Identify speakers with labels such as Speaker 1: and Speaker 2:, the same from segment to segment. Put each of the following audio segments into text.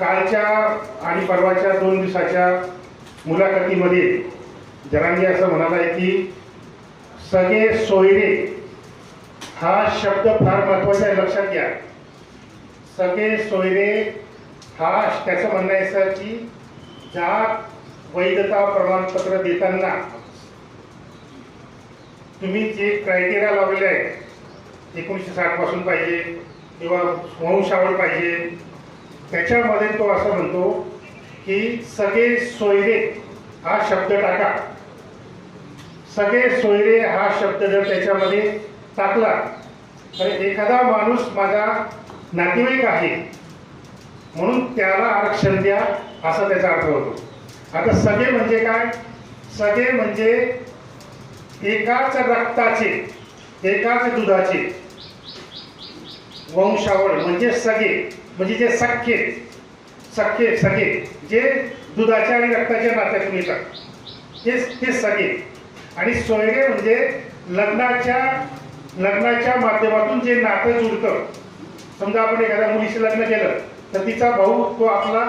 Speaker 1: कालच्या आणि परवाच्या दोन दिवसाच्या मुलाखतीमध्ये जरांगे असं म्हणाला आहे की सगळे सोयरे हा शब्द फार महत्त्वाचा आहे लक्षात घ्या. सगळे सोयरे हा त्याचं म्हणणं आहे सर की जात वैधता प्रमाणपत्र देताना तुम्ही जे क्रायटेरिया लावलेले आहे एकोणीसशे साठपासून पाहिजे किंवा वंशावळ पाहिजे त्याच्यामध्ये तो असं म्हणतो की सगळे सोयरे हा शब्द टाका. सगळे सोयरे हा शब्द जर त्याच्यामध्ये टाकला तर एखादा माणूस माझा नातेवाईक आहे म्हणून त्याला आरक्षण द्या असा त्याचा अर्थ होतो. आता सगळे म्हणजे काय? सगळे म्हणजे एकाच रक्ताचे एकाच दुधाचे वंशावळ म्हणजे सगळे. म्हणजे जे सख्खे सख्खे सगे जे दुधाच्या आणि रक्ताच्या नात्यातून येतात ते ते सगे. आणि सोयरे म्हणजे लग्नाच्या लग्नाच्या माध्यमातून जे नातं जुळतं समजा आपण एखाद्या मुलीशी लग्न केलं तर तिचा भाऊ तो आपला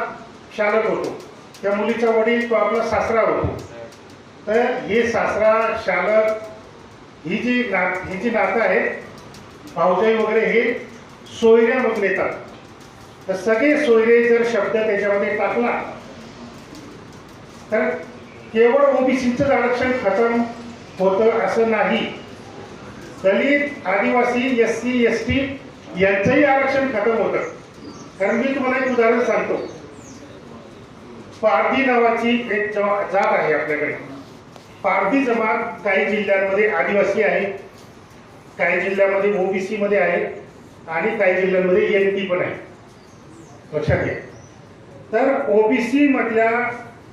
Speaker 1: शालक होतो. त्या मुलीचा वडील तो आपला सासरा होतो. तर हे सासरा शालक ही जी ना ही जी नातं आहे भाऊजाई वगैरे हे सोयऱ्यामधून येतात. तर सगळे सोयरे जर शब्द त्याच्यामध्ये टाकला तर केवळ ओबीसीचं आरक्षण खतम होतं असं नाही. दलित आदिवासी एस सी एस टी यांचंही आरक्षण खतम होतं. कारण मी तुम्हाला एक उदाहरण सांगतो. पारधी नावाची एक जमा जात आहे आपल्याकडे. पारधी जमात काही जिल्ह्यांमध्ये आदिवासी आहे काही जिल्ह्यामध्ये ओबीसी मध्ये आहे आणि काही जिल्ह्यांमध्ये एन टी पण आहे. लक्षात घ्या तर ओबीसी मधल्या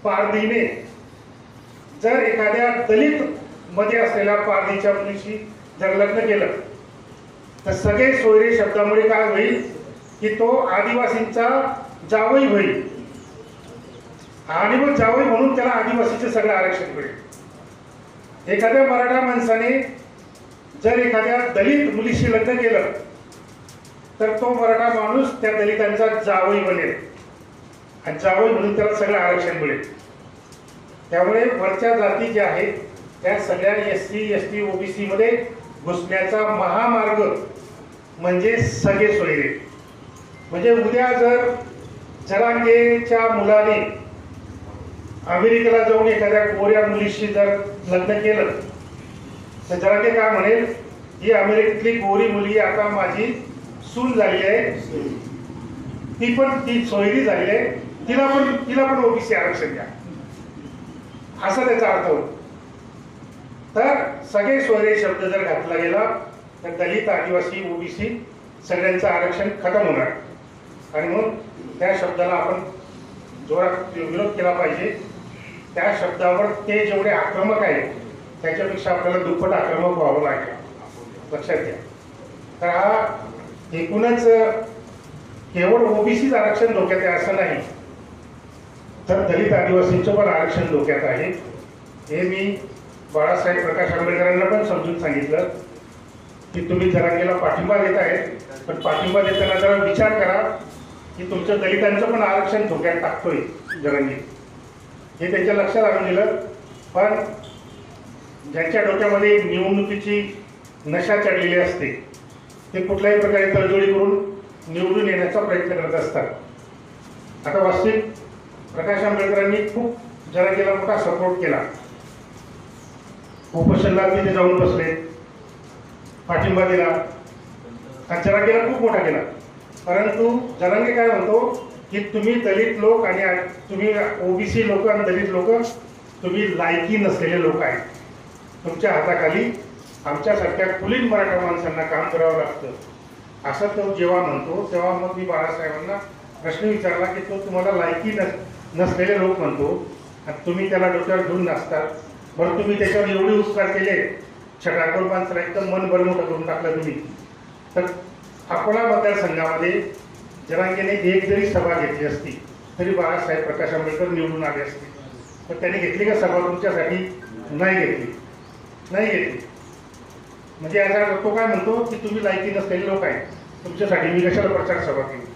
Speaker 1: पारधीने जर एखाद्या दलित मध्ये असलेल्या पारधीच्या मुलीशी जर लग्न केलं तर सगळे सोयरे शब्दामुळे काय होईल? की तो आदिवासींचा जावई होईल. आणि मग जावई म्हणून त्याला आदिवासीचे सगळं आरक्षण मिळेल. एखाद्या मराठा माणसाने जर एखाद्या दलित मुलीशी लग्न केलं तर तो मराठा माणूस त्या दलितांचा जावई बनेल. आणि जावई म्हणून त्याला सगळं आरक्षण मिळेल. त्यामुळे वरच्या जाती ज्या आहेत त्या सगळ्या S C S T O B सीमध्ये घुसण्याचा महामार्ग म्हणजे सगळे सोयरे. म्हणजे उद्या जर जरांगेच्या मुलाने अमेरिकेला जाऊन एखाद्या कोऱ्या मुलीशी जर लग्न केलं तर जरांगे काय म्हणेल ही अमेरिकेतली गोरी मुलगी आता माझी सून झाली आहे. ती पण ती सोयरी झाली आहे. तिला पण तिला पण ओबीसी आरक्षण द्या. असा त्याचा अर्थ होतो. तर सगळे सोयरे शब्द जर घातला गेला तर दलित आदिवासी ओबीसी सगळ्यांचं आरक्षण खतम होणार. आणि मग त्या शब्दाला आपण जोरात विरोध केला पाहिजे. त्या शब्दावर ते जेवढे आक्रमक आहेत त्याच्यापेक्षा आपल्याला दुप्पट आक्रमक व्हावं लागेल. लक्षात घ्या. तर हा एकूणच केवळ ओबीसीच आरक्षण धोक्यात आहे असं नाही. तर दलित आदिवासींचं पण आरक्षण धोक्यात आहे. हे मी बाळासाहेब प्रकाश आंबेडकरांना पण समजून सांगितलं की तुम्ही जरांगेला पाठिंबा देत आहेत पण पाठिंबा देताना जरा विचार करा की तुमचं दलितांचं पण आरक्षण धोक्यात टाकतोय जरांगे. हे त्यांच्या लक्षात आणून दिलं. पण ज्यांच्या डोक्यामध्ये निवडणुकीची नशा चढलेली असते ते कुठल्याही प्रकारे तडजोडी करून निवडून येण्याचा प्रयत्न करत असतात. आता वास्तविक प्रकाश आंबेडकरांनी खूप जनतेला मोठा सपोर्ट केला. उपोषणला तिथे जाऊन बसले. पाठिंबा दिला. आणि जरांगेला खूप मोठा केला. परंतु जनांगे काय म्हणतो की तुम्ही दलित लोक आणि तुम्ही ओबीसी लोक आणि दलित लोक तुम्ही लायकी नसलेले लोक आहेत. तुमच्या हाताखाली आमच्यासारख्या कुलीन मराठा माणसांना काम करावं लागतं. असं तो जेव्हा म्हणतो तेव्हा मग मी बाळासाहेबांना प्रश्न विचारला की तो तुम्हाला लायकी नस नसलेले लोक म्हणतो. आणि तुम्ही त्याला डोक्यावर घेऊन नसतात बरं तुम्ही त्याच्यावर एवढे उपकार केले. छटाकोर माणसाला एकदम मन बरं करून टाकलं तुम्ही. तर अकोला मतदारसंघामध्ये जनांगेने एक जरी सभा घेतली असती तरी बाळासाहेब प्रकाश आंबेडकर निवडून आले असते. पण त्यांनी घेतली का सभा? तुमच्यासाठी? नाही घेतली. नाही घेतली. म्हणजे याचा अर्थ तो काय म्हणतो की तुम्ही लायकी नसलेले लोक आहेत. तुमच्यासाठी मी कशाला प्रचार सभा केली?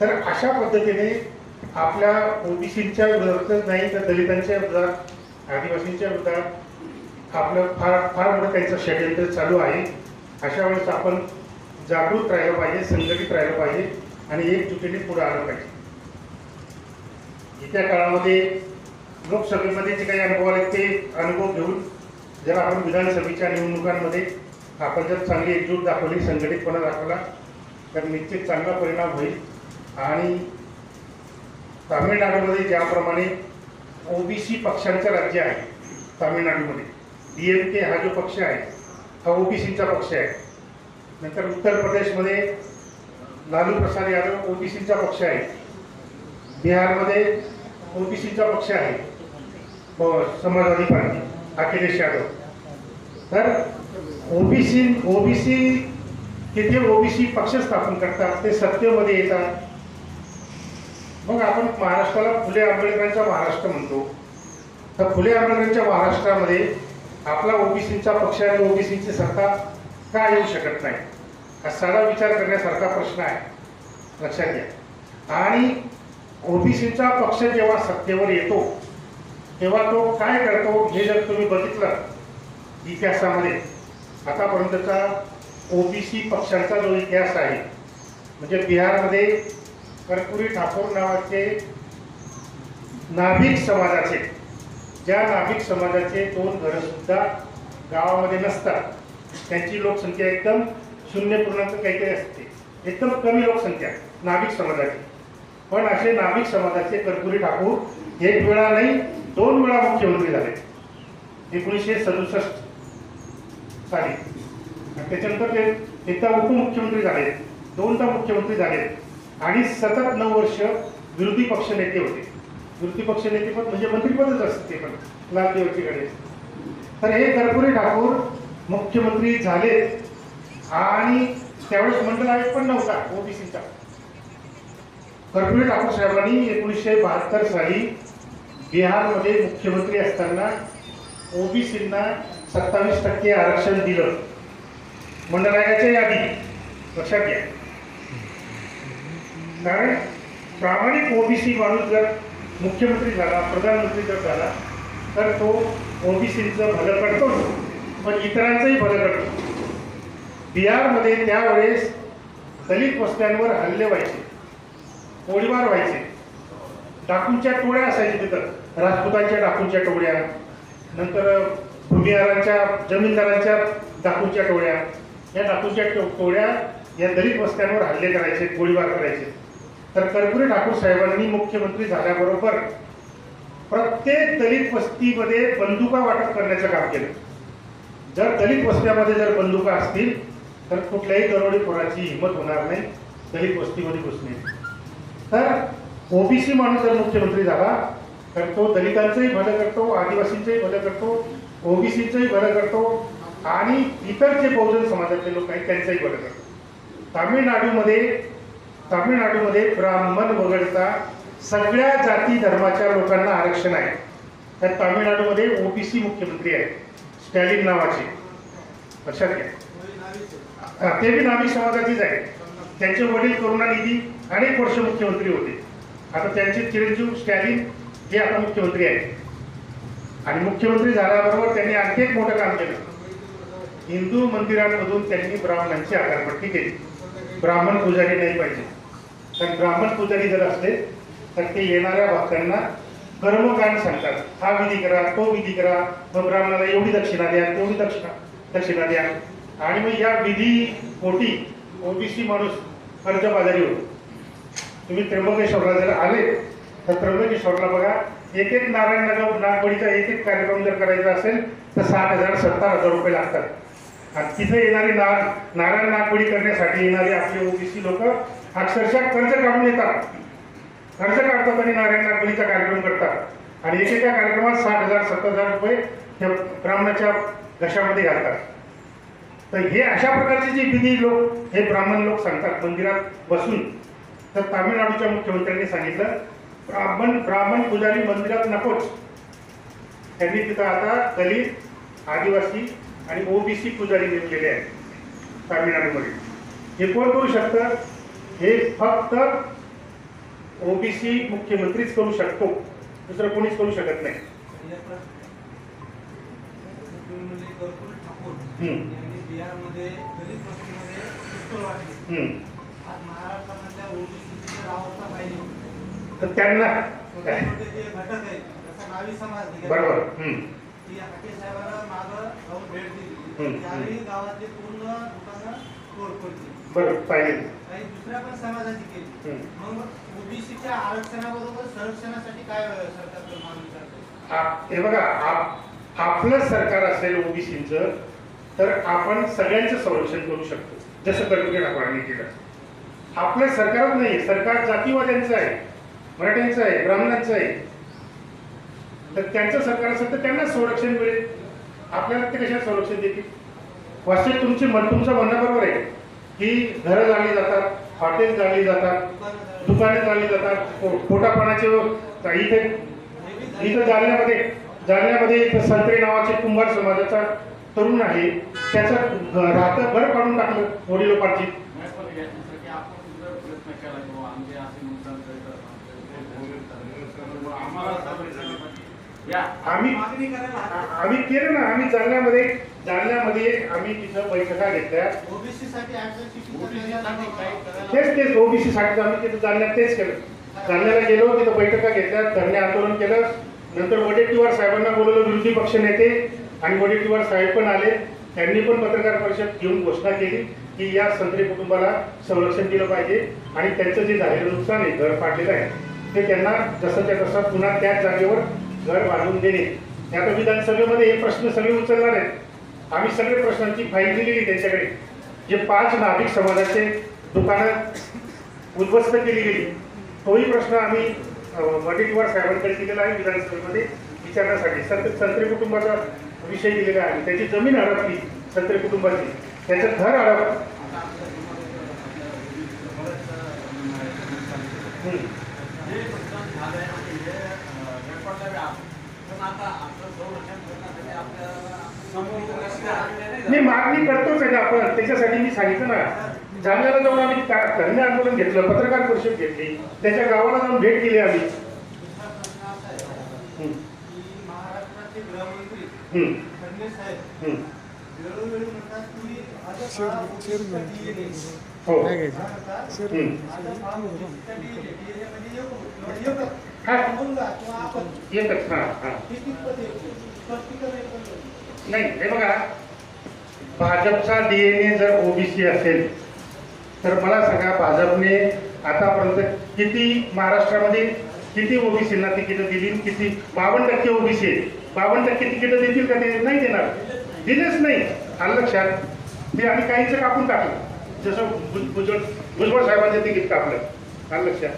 Speaker 1: तर अशा पद्धतीने आपल्या ओबीसीच्या विरोधातच नाही तर दलितांच्या विरोधात आदिवासींच्या विरोधात आपलं फार फार मोठं त्यांचं षडयंत्र चालू आहे. अशा वेळेस आपण जागृत राहिलं पाहिजे संघटित राहिलं पाहिजे आणि एकजुटीने पुढे आलं पाहिजे. येत्या काळामध्ये लोकसभेमध्ये जे काही अनुभव आले ते अनुभव घेऊन जर आपण विधानसभेच्या निवडणुकांमध्ये आपण जर चांगली एकजूट दाखवली संघटितपणा दाखवला तर निश्चित चांगला परिणाम होईल. आणि तामिळनाडूमध्ये ज्याप्रमाणे ओबीसी पक्षांचं राज्य आहे तामिळनाडूमध्ये डी एम के हा जो पक्ष आहे हा ओबीसीचा पक्ष आहे. नंतर उत्तर प्रदेशमध्ये लालू प्रसाद यादव ओबीसीचा पक्ष आहे. बिहारमध्ये ओबीसीचा पक्ष आहे. समाजवादी पार्टी. अखिलेश यादव. तर ओबीसी ओबीसी तिथे ओबीसी पक्ष स्थापन करतात ते सत्तेमध्ये येतात. मग आपण महाराष्ट्राला फुले आंबेडकरांचा महाराष्ट्र म्हणतो. तर फुले आंबेडकरांच्या महाराष्ट्रामध्ये आपला ओबीसीचा पक्ष आणि ओबीसीची सत्ता का येऊ शकत नाही? हा साधा विचार करण्यासारखा प्रश्न आहे. लक्षात घ्या. आणि ओबीसीचा पक्ष जेव्हा सत्तेवर येतो तेव्हा तो काय करतो हे जर तुम्ही बघितलं इतिहासामध्ये आतापर्यंतचा ओबीसी पक्षांचा जो इतिहास आहे म्हणजे बिहारमध्ये कर्पुरी ठाकूर नावाचे नाभिक समाजाचे ज्या नाभिक समाजाचे दोन घरंसुद्धा गावामध्ये नसतात त्यांची लोकसंख्या एकदम शून्य पूर्णांक काहीतरी असते. एकदम कमी लोकसंख्या नाभिक समाजाची. पण असे नाभिक समाजाचे कर्पुरी ठाकूर एक वेळा नाही दोन वेळा मुख्यमंत्री झाले. एकोणीसशे सदुसष्ट साली. आणि त्याच्यानंतर ते एकदा उपमुख्यमंत्री झाले दोनदा मुख्यमंत्री झाले. आणि सतत नऊ वर्ष विरोधी पक्ष नेते होते. विरोधी पक्ष नेते पण म्हणजे मंत्रीपदच असते ते पण लालदेवजीकडे तर हे कर्पुरी ठाकूर मुख्यमंत्री झाले. आणि त्यावेळेस मंडल आयोग पण नव्हता ओबीसीचा. कर्पुरी ठाकूर साहेबांनी एकोणीसशे बहात्तर साली बिहारमध्ये मुख्यमंत्री असताना ओबीसींना सत्तावीस टक्के आरक्षण दिलं. मंडळाच्या यादी लक्षात घ्या. कारण प्रामाणिक ओबीसी माणूस जर मुख्यमंत्री झाला प्रधानमंत्री जर झाला तर तो ओबीसीचं भलं करतो. पण इतरांचंही भलं करतो. बिहारमध्ये त्यावेळेस दलित वस्त्यांवर हल्ले व्हायचे गोळीबार व्हायचे. डाकूंच्या टोळ्या असायच्या तिथं. राजपुतांच्या डाकूंच्या टोळ्या नंतर भूमिहारांच्या जमीनदारांच्या डाकूंच्या टोळ्या. या डाकूंच्या टोळ्या या दलित वस्त्यांवर हल्ले करायचे गोळीबार करायचे. तर कर्पुरी ठाकूर साहेबांनी मुख्यमंत्री झाल्याबरोबर प्रत्येक दलित वस्तीमध्ये बंदुका वाटप करण्याचं काम केलं. जर दलित वस्त्यामध्ये जर बंदुका असतील तर कुठल्याही दरोडेखोराची हिंमत होणार नाही दलित वस्तीमध्ये घुसणे. तर ओबीसी माणूस जर मुख्यमंत्री झाला तर तो दलितांचंही भलं करतो आदिवासींचंही भलं करतो ओबीसीचंही भलं करतो आणि इतर जे बहुजन समाजातले लोक आहेत त्यांचंही भलं करतो. तामिळनाडूमध्ये तामिळनाडूमध्ये ब्राह्मण वगळता सगळ्या जाती धर्माच्या लोकांना आरक्षण आहे. तर तामिळनाडूमध्ये ओबीसी मुख्यमंत्री आहेत स्टॅलिन नावाचे. लक्षात घ्या. ते बी नामी समाजाचीच आहे त्यांचे वडील करुणानिधी अनेक वर्ष मुख्यमंत्री होते. आता त्यांचे चिरंजीव स्टॅलिन हे आता मुख्यमंत्री आहेत. आणि मुख्यमंत्री झाल्याबरोबर त्यांनी आणखी एक मोठं काम केलं. हिंदू मंदिरांमधून त्यांनी ब्राह्मणांची आकारपट्टी केली. ब्राह्मण पुजारी नाही पाहिजे. तर ब्राह्मण पुजारी जर असले तर ते येणाऱ्या भक्तांना कर्मकांड सांगतात. हा विधी करा तो विधी करा. मग ब्राह्मणाला एवढी दक्षिणा द्या तेवढी दक्षिणा दक्षिणा द्या. आणि मग या विधी पोटी ओबीसी माणूस कर्जबाजारी होतो. तुम्ही त्र्यंबकेश्वरला जर आले तर त्र्यंबकेश्वरला बघा. एक एक नारायण नगर नागपडीचा एक एक कार्यक्रम जर करायचा असेल तर साठ हजार सत्तर हजार रुपये लागतात. आणि तिथे येणारी नार नारायण नागपडी करण्यासाठी येणारे आपली ओबीसी लोक अक्षरशः कर्ज काढून येतात कर्ज काढतात आणि नारायण नागपडीचा कार्यक्रम करतात. आणि एकेका कार्यक्रमात साठ हजार सत्तर हजार रुपये त्या ब्राह्मणाच्या घशामध्ये घालतात. तर हे अशा प्रकारचे जे विधी लोक हे ब्राह्मण लोक सांगतात. मंदिरात बसून. तर तामिळनाडूच्या मुख्यमंत्र्यांनी सांगितलं ब्राह्मण ब्राह्मण पुजारी मंदिरात नकोच. त्यांनी तिथं आता दलित आदिवासी आणि ओबीसी पुजारी नेमलेले आहेत तामिळनाडूमध्ये. हे कोण करू शकतं? हे फक्त ओबीसी मुख्यमंत्रीच करू शकतो. दुसरं कोणीच करू शकत नाही.
Speaker 2: मुख्यमंत्री
Speaker 1: तर त्यांना बरोबर. बरोबर. पाहिजे
Speaker 2: दुसऱ्या पण समाजाची केली. मग ओबीसीच्या आरक्षणाबरोबर संरक्षणासाठी काय
Speaker 1: आप- हे बघा आप- आपलं सरकार असेल ओबीसीचं तर आपण संरक्षण संरक्षण करू शकतो. जसं कर्कटे ठाकूरांनी केलं. आपलं सरकारच नाही सरकार जातीवाद्यांचं आहे. मराठ्यांचं आहे ब्राह्मणांचं आहे. तर त्यांचं सरकार असेल तर त्यांना संरक्षण मिळेल. आपल्याला ते कशा संरक्षण देतील? वास्तविक तुमचे मन तुमचं म्हणणं बरोबर आहे. की घरं जाळली जातात हॉटेल जाळली जातात
Speaker 2: दुकाने
Speaker 1: चालली जातात खोटापणाचे पोटापाण्याचे इथे इथं जालन्यामध्ये जालन्यामध्ये इथं संत्रे नावाचे कुंभार समाजाचा तरुण आहे. त्याचं राहतं घर पाडून टाकलं वडिलोपार्जित.
Speaker 3: लोकांची पण याच्यासाठी आपण सुद्धा प्रयत्न केला की बाबा आमचे असे नुकसान करतात आम्हाला समजण्यासाठी या
Speaker 1: आम्ही आम्ही केलं ना आम्ही जालन्यामध्ये जालन्यामध्ये आम्ही तिथं बैठका घेतल्या. तेच तेच ओबीसी साठी आम्ही तिथं जालन्यात तेच केलं. जालन्याला गेलो तिथं बैठका घेतल्या धरणे आंदोलन केलं. नंतर वडेट्टीवार साहेबांना बोलवलं विरोधी पक्ष नेते आणि वडेट्टीवार साहेब पण आले. त्यांनी पण पत्रकार परिषद घेऊन घोषणा केली की या संत्री कुटुंबाला संरक्षण दिलं पाहिजे आणि त्यांचं जे झालेलं नुकसान आहे घर पाडलेलं आहे ते त्यांना जसंच्या तसं पुन्हा त्याच जागेवर घर बांधून देणे. या आता विधानसभेमध्ये हे प्रश्न सगळे उचलणार आहेत. आम्ही सगळे प्रश्नांची फाईल दिलेली त्यांच्याकडे. जे पाच नागरिक समाजाचे दुकानं उद्ध्वस्त केली गेली तोही प्रश्न आम्ही अं, वडेट्टीवार साहेबांकडे दिलेला आहे विधानसभेमध्ये विचारण्यासाठी. संत संत्रे कुटुंबाचा विषय दिलेला आहे. त्याची जमीन हडपली संत्रे कुटुंबाची. त्याचं घर हडप
Speaker 3: आता आपल्या समाजामध्ये बरंच, अं, हे नुकसान झालंय आणि हे अं, रेकॉर्डला बी आहे. पण आता आपलं संरक्षण करण्यासाठी आपल्याला समोर रस्ते
Speaker 1: मी मागणी करतोच आहे ना आपण. त्याच्यासाठी मी सांगितलं ना. जालन्याला जाऊन आम्ही धरणे आंदोलन घेतलं पत्रकार परिषद घेतली. त्याच्या गावाला जाऊन भेट केली आम्ही.
Speaker 2: हा.
Speaker 1: नाही हे बघा. भाजपचा डीएनए जर ओबीसी असेल तर मला सांगा भाजपने आतापर्यंत किती महाराष्ट्रामध्ये किती ओबीसींना तिकीटं दिली किती बावन्न टक्के ओबीसी आहेत. बावन्न टक्के तिकीटं देतील का ते? नाही देणार. दिलेच नाही. आलं लक्षात? ते आम्ही काहीच कापून टाकलं. जसं भुजबळ भुजबळ साहेबांचं तिकीट कापलं. आलं लक्षात?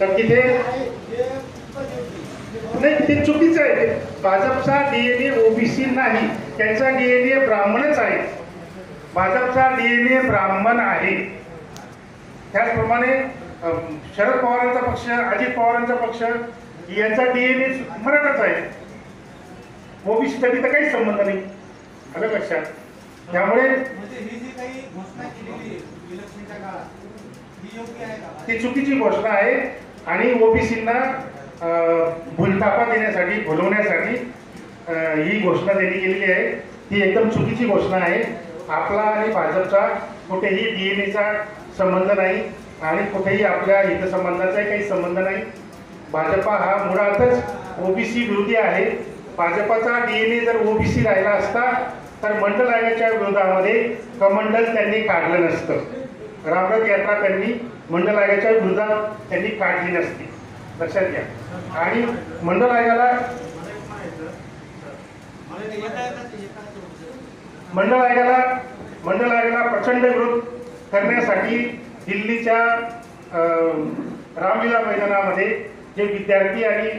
Speaker 1: तर तिथे नाही ते चुकीचं आहे. ते. भाजपचा डीएनए ओबीसी नाही. त्यांचा डीएनए ब्राह्मणच आहे. भाजपचा डीएनए ब्राह्मण आहे. त्याचप्रमाणे शरद पवारांचा पक्ष अजित पवारांचा पक्ष यांचा डीएनए मराठाच आहे. ओबीसी तरी तर काहीच संबंध नाही. आलं लक्षात? त्यामुळे
Speaker 2: म्हणजे काही
Speaker 1: ती चुकीची घोषणा आहे आणि ओबीसींना भूलथापा देण्यासाठी भुलवण्यासाठी ही घोषणा देण्यात गेलेली आहे. ही एकदम चुकीची घोषणा आहे. आपला आणि भाजपचा कुठेही डीएनएचा संबंध नाही आणि कुठेही आपल्या हितसंबंधाचाही काही संबंध नाही. भाजपा हा मुळातच ओबीसी विरोधी आहे. भाजपाचा डीएनए जर ओबीसी राहिला असता तर मंडल आयोगाच्या विरोधामध्ये कमंडल त्यांनी काढलं नसतं. रामरथ यात्रा त्यांनी मंडल आयोगाच्या विरोधात त्यांनी काढली नसती. लक्षात घ्या. आणि मंडल आयोगाला
Speaker 2: मला एक म्हणायचं मला ते एका एकाच एकाच होतं.
Speaker 1: मंडळ आयोगाला मंडळ आयोगाला प्रचंड विरोध करण्यासाठी दिल्लीच्या रामलीला मैदानामध्ये जे विद्यार्थी आणि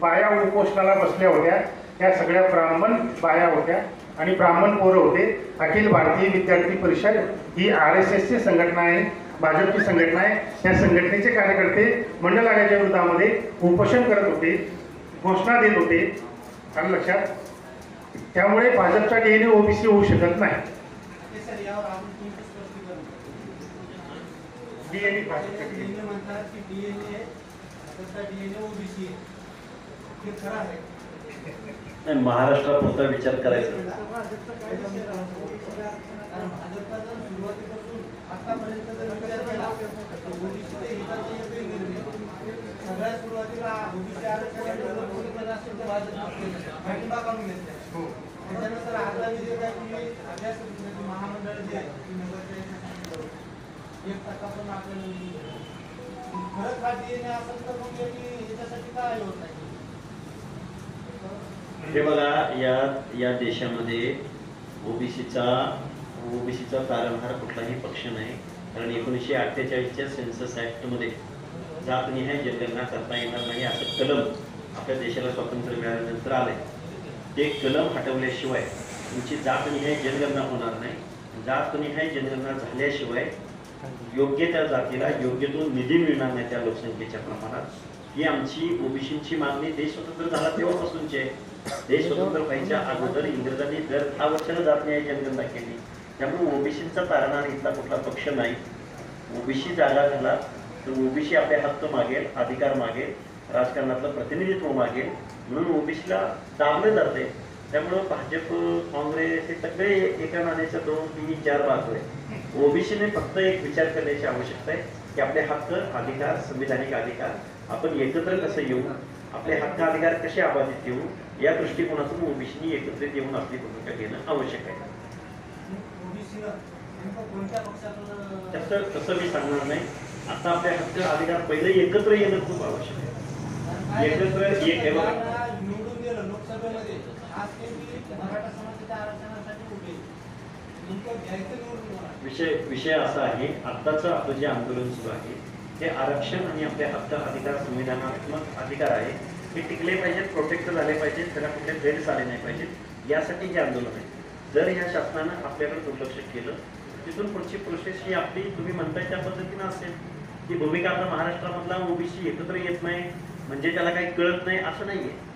Speaker 1: बाया उपोषणाला बसल्या होत्या त्या सगळ्या ब्राह्मण बाया होत्या आणि ब्राह्मण पोरं होते. अखिल भारतीय विद्यार्थी परिषद ही आर एस एसची संघटना आहे भाजपची संघटना आहे. त्या संघटनेचे कार्यकर्ते मंडळ आयोगाच्या विरोधामध्ये उपोषण करत होते घोषणा देत होते. आणि लक्षात त्यामुळे भाजपचा डीएनए ओबीसी होऊ शकत नाही.
Speaker 2: ते सर यावर आपण तुमचं स्पष्टीकरण
Speaker 1: डीएनए
Speaker 2: नेहमी म्हणतात की डीएनए त्याचा डीएनए ओबीसी आहे हे खरं आहे
Speaker 4: नाही महाराष्ट्रापुरता विचार करायचा
Speaker 2: कारण भाजपचा जर सुरुवातीपासून आतापर्यंत जर विचार केला तर ओबीसी ते हिताचा येतोय निर्णय सगळ्यात सुरुवातीला ओबीसी आरक्षणाला कोणी केलं असेल तर भाजप पाठिंबा काढून घेतलाय त्याच्यानंतर आता जे काय तुम्ही अभ्यास म्हणजे महामंडळ जे आहे ते नगरच्या एक टक्का पण आपल्याला निधी भेटला. खरंच हा डीएनए असेल तर मग याच्यासाठी काय होत नाही
Speaker 4: हे बघा या या देशामध्ये ओबीसीचा ओबीसीचा कारभार कुठलाही पक्ष नाही. कारण एकोणीसशे अठ्ठेचाळीसच्या सेन्सस ॲक्टमध्ये जातनिहाय जनगणना करता येणार नाही असं कलम आपल्या देशाला स्वातंत्र्य मिळाल्यानंतर आलंय. ते कलम हटवल्याशिवाय तुमची जातनिहाय जनगणना होणार नाही. जातनिहाय जनगणना झाल्याशिवाय योग्य त्या जातीला योग्य तो निधी मिळणार नाही त्या लोकसंख्येच्या प्रमाणात. ही आमची ओबीसीची मागणी देश स्वतंत्र झाला तेव्हापासूनची. आहे देश स्वतंत्र व्हायच्या अगोदर इंग्रजांनी दर दहा वर्षाला जात नाही जनगणना केली. त्यामुळे ओबीसीचा तारणा इथला कुठला पक्ष नाही. ओबीसी जागा झाला तर ओबीसी आपले हक्क मागेल अधिकार मागेल राजकारणातलं प्रतिनिधित्व मागेल. म्हणून ओबीसीला दाबलं जाते त्यामुळं भाजप काँग्रेस हे सगळे एका नाण्याच्या दोन तीन चार बाजू आहे ओबीसीने फक्त एक विचार करण्याची आवश्यकता आहे की आपले हक्क अधिकार संविधानिक अधिकार आपण एकत्र कसं येऊ आपले हक्क अधिकार कसे अबाधित ठेवू या दृष्टिकोनातून ओबीसीनी एकत्रित येऊन आपली भूमिका घेणं आवश्यक आहे. तसं तसं मी सांगणार नाही. आता आपले हक्क अधिकार पहिले एकत्र येणं खूप आवश्यक आहे. एकत्र एक
Speaker 2: लोकसभेमध्ये
Speaker 4: विषय विषय असा आहे आत्ताचं आपलं जे आंदोलन सुरू आहे हे आरक्षण आणि आपले हक्क अधिकार संविधानात्मक अधिकार आहे हे टिकले पाहिजेत प्रोटेक्ट झाले पाहिजेत त्याला कुठले भेट आले नाही पाहिजेत यासाठी हे आंदोलन आहे. जर ह्या शासनानं आपल्याकडे दुर्लक्ष केलं तिथून पुढची प्रोसेस ही आपली तुम्ही म्हणताय त्या पद्धतीनं असेल. ती भूमिका आता महाराष्ट्रामधला ओबीसी एकत्र येत नाही म्हणजे त्याला काही कळत नाही असं नाही आहे